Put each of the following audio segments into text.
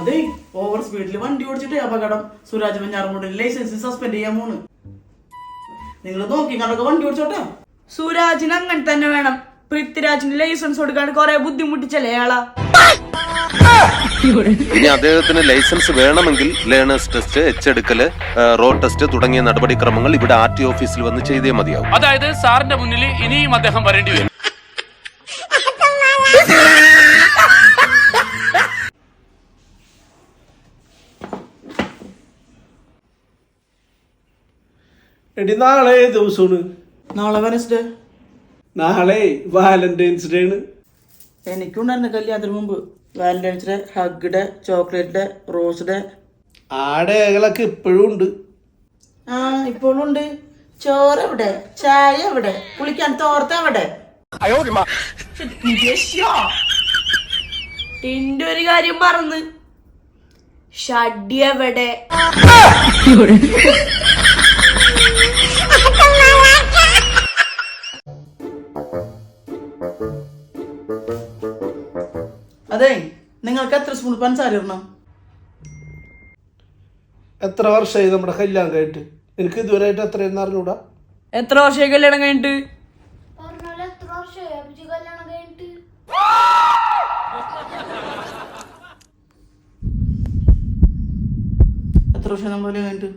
അതെ ഓവർ സ്പീഡിൽ വണ്ടി ഓടിച്ചിട്ട് അപകടം. സുരാജ് മഞ്ഞാറുമുണ്ടിന് ലൈസൻസ് സസ്പെൻഡ് ചെയ്യാൻ പോണ്. നിങ്ങൾ നോക്കി കണ്ടൊക്കെ വണ്ടി ഓടിച്ചോട്ടെ. സുരാജിന് അങ്ങനെ തന്നെ വേണം. പൃഥ്വിരാജിന് ലൈസൻസ് കൊടുക്കാൻ കൊറേ ബുദ്ധിമുട്ടിച്ചല്ലേ അയാളാ? ഇനി അദ്ദേഹത്തിന് ലൈസൻസ് വേണമെങ്കിൽ ലേണേഴ്സ് ടെസ്റ്റ് എച്ചെടുക്കൽ റോഡ് ടെസ്റ്റ് തുടങ്ങിയ നടപടിക്രമങ്ങൾ ഇവിടെ ആർ ടി ഓഫീസിൽ വന്ന് ചെയ്തേ മതിയാവും. അതായത് സാറിന്റെ മുന്നിൽ ഇനിയും അദ്ദേഹം വരേണ്ടി വരും. എടി നാളെ ഏത് ദിവസമാണ്? നാളെ വെനസ്ഡേ നാളെ വാലന്റൈൻസ് ഡേ ആണ്. എനിക്കുണ്ടായിരുന്നു കല്യാണത്തിന് മുമ്പ്. Valentine's day hug day chocolate day rose day ആ ഡേകളൊക്കെ ഇപ്പോഴും ഉണ്ട്. ആ ഇപ്പോഴും ഉണ്ട്. ചോറ് എവിടെ? ചായ എവിടെ? കുളിക്കാൻ തോർത്ത എവിടെ? എന്റെ ഒരു കാര്യം മറന്ന് ഷഡ്ഡി എവിടെ? അതെ നിങ്ങൾക്ക് എത്ര സ്പൂൺ പഞ്ചസാര ഇടണം? എത്ര വർഷമായി നമ്മുടെ കല്യാണം കഴിഞ്ഞിട്ട് എനിക്ക് ഇതുവരെയായിട്ട് എന്ന് അറിഞ്ഞൂടാ? എത്ര വർഷമായി കല്യാണം കഴിഞ്ഞിട്ട്? പറഞ്ഞാൽ എത്ര വർഷമായി? അഭിജി കല്യാണം കഴിഞ്ഞിട്ട്? എത്ര വർഷം നമ്മൾ കഴിഞ്ഞിട്ട്?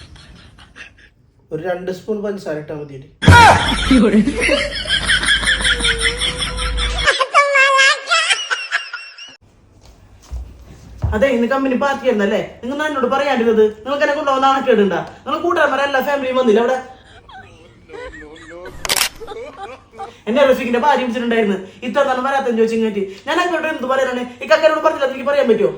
ഒരു രണ്ട് സ്പൂൺ പഞ്ചസാര ഇട്ടാൽ മതി അതെ ഇന്ന് കമ്പനി പാർട്ടി ആയിരുന്നല്ലേ? നിങ്ങൾ എന്നോട് പറയാണ്ടിരുന്നത് നിങ്ങൾക്ക് എന്നെ കൊണ്ടുപോകുന്ന നാണക്കേടുണ്ട നിങ്ങൾ കൂട്ടുകാരന്മാരെ എല്ലാ ഫാമിലിയും വന്നില്ല അവിടെ? എന്നെ റഫീഖിന്റെ ഭാര്യ വിളിച്ചിട്ടുണ്ടായിരുന്നു. ഇത്ര തന്നെ വരാത്തെന്ന് ഞാൻ അങ്ങോട്ട് എന്ത് പറയാനാണ്? ഈ പറഞ്ഞില്ല എനിക്ക് പറയാൻ പറ്റുമോ?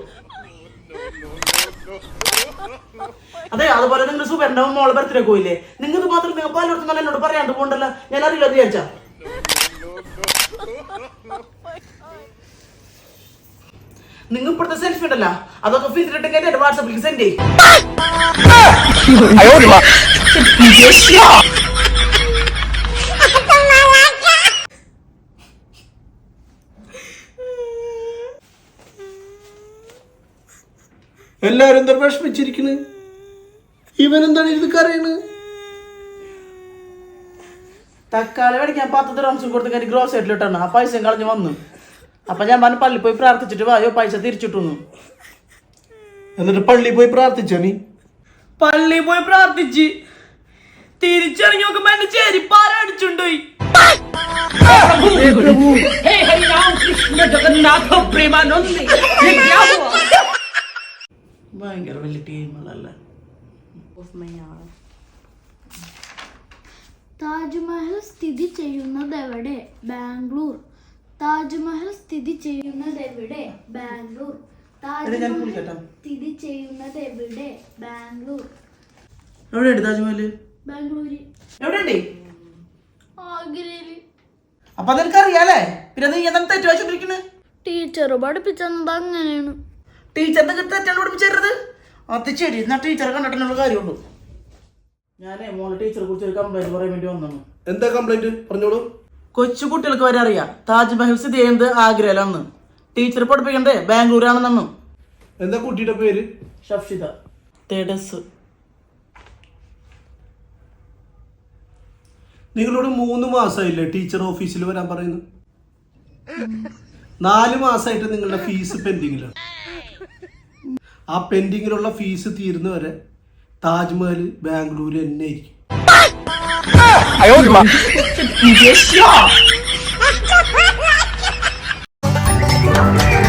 അതെ അതുപോലെ നിങ്ങൾ സൂപ്പറിന്റെ മോൾ ബർത്ത്ഡേ പോയില്ലേ? നിങ്ങൾ മാത്രം നിങ്ങൾ പലയിടത്തും തന്നെ എന്നോട് പറയാണ്ട് പോകണ്ടല്ലോ ഞാൻ അറിയില്ല വിചാരിച്ചാ. നിങ്ങൾ ഇപ്പോഴത്തെ സെൽഫി ഉണ്ടല്ലോ. അതൊക്കെ ഫീസിലിട്ട് കഴിഞ്ഞാൽ വാട്സാപ്പിൽ സെൻഡ് ചെയ്യും. എല്ലാവരും എന്താ വിഷമിച്ചിരിക്കണ് ഇവൻ എന്താണ് ഇത് കറിയണ് തക്കാളി മേടിക്കാൻ പത്ത് ദ്രാംസും കൊടുത്തു കഴിഞ്ഞ് ഗ്രോസ് ആയിട്ടിട്ടാണ് ആ പൈസയും കളഞ്ഞു വന്നു അപ്പൊ ഞാൻ പറഞ്ഞു പള്ളി പോയി പ്രാർത്ഥിച്ചിട്ട് വായോ പൈസ തിരിച്ചിട്ടു എന്നിട്ട് പള്ളി പോയി പ്രാർത്ഥിച്ചോ നീ പള്ളി പോയി പ്രാർത്ഥിച്ച് തിരിച്ചറിഞ്ഞു നോക്കുമ്പോ എന്റെ ചെരിപ്പാര അടിച്ചുണ്ടോയി ഭയങ്കര വലിയ ടീമുകളല്ലേ താജ്മഹൽ സ്ഥിതി ചെയ്യുന്നത് എവിടെ ബാംഗ്ലൂർ. താജ്മഹൽ സ്ഥിതി ചെയ്യുന്നത് എവിടെ ബാംഗ്ലൂർ താജ്മഹൽ സ്ഥിതി ചെയ്യുന്നത് എവിടെ ബാംഗ്ലൂർ. എവിടെയുണ്ട് താജ്മഹൽ? ബാംഗ്ലൂര്. എവിടെയുണ്ട്? ആഗ്രയിൽ അപ്പൊ അതെനിക്ക് അറിയാലേ പിന്നെ നീ എന്താണ് തെറ്റ് വെച്ചോണ്ടിരിക്കുന്നത് ടീച്ചർ പഠിപ്പിച്ചത് അങ്ങനെയാണ്. ടീച്ചറിന്റെ തെറ്റാണ് പഠിപ്പിച്ചത് ശരി എന്നാ ടീച്ചറെ കണ്ടിട്ടുള്ള കാര്യമുള്ളൂ ഞാനേ മോളെ ടീച്ചറെ കുറിച്ച് ഒരു കംപ്ലൈന്റ് പറയാൻ വേണ്ടി വന്നു എന്താ കംപ്ലൈന്റ് പറഞ്ഞോളൂ. കൊച്ചു കുട്ടികൾക്ക് വരെ അറിയാം താജ്മഹൽ സ്ഥിതി ചെയ്യുന്നത് ആഗ്രയിലാണെന്ന്. ടീച്ചർ പഠിപ്പിക്കണ്ടേ? ബാംഗ്ലൂരാണെന്നും എന്താ കുട്ടിയുടെ പേര്? ഷഫ്ഷിത. തേഡസ് നിങ്ങളോട് മൂന്ന് മാസമായില്ലേ ടീച്ചർ ഓഫീസിൽ വരാൻ പറയുന്നു നാല് മാസമായിട്ട് നിങ്ങളുടെ ഫീസ് പെൻഡിങ്ങിലാണ് ആ പെൻഡിങ്ങിലുള്ള ഫീസ് തീരുന്നവരെ താജ്മഹൽ ബാംഗ്ലൂർ തന്നെ ആയിരിക്കും.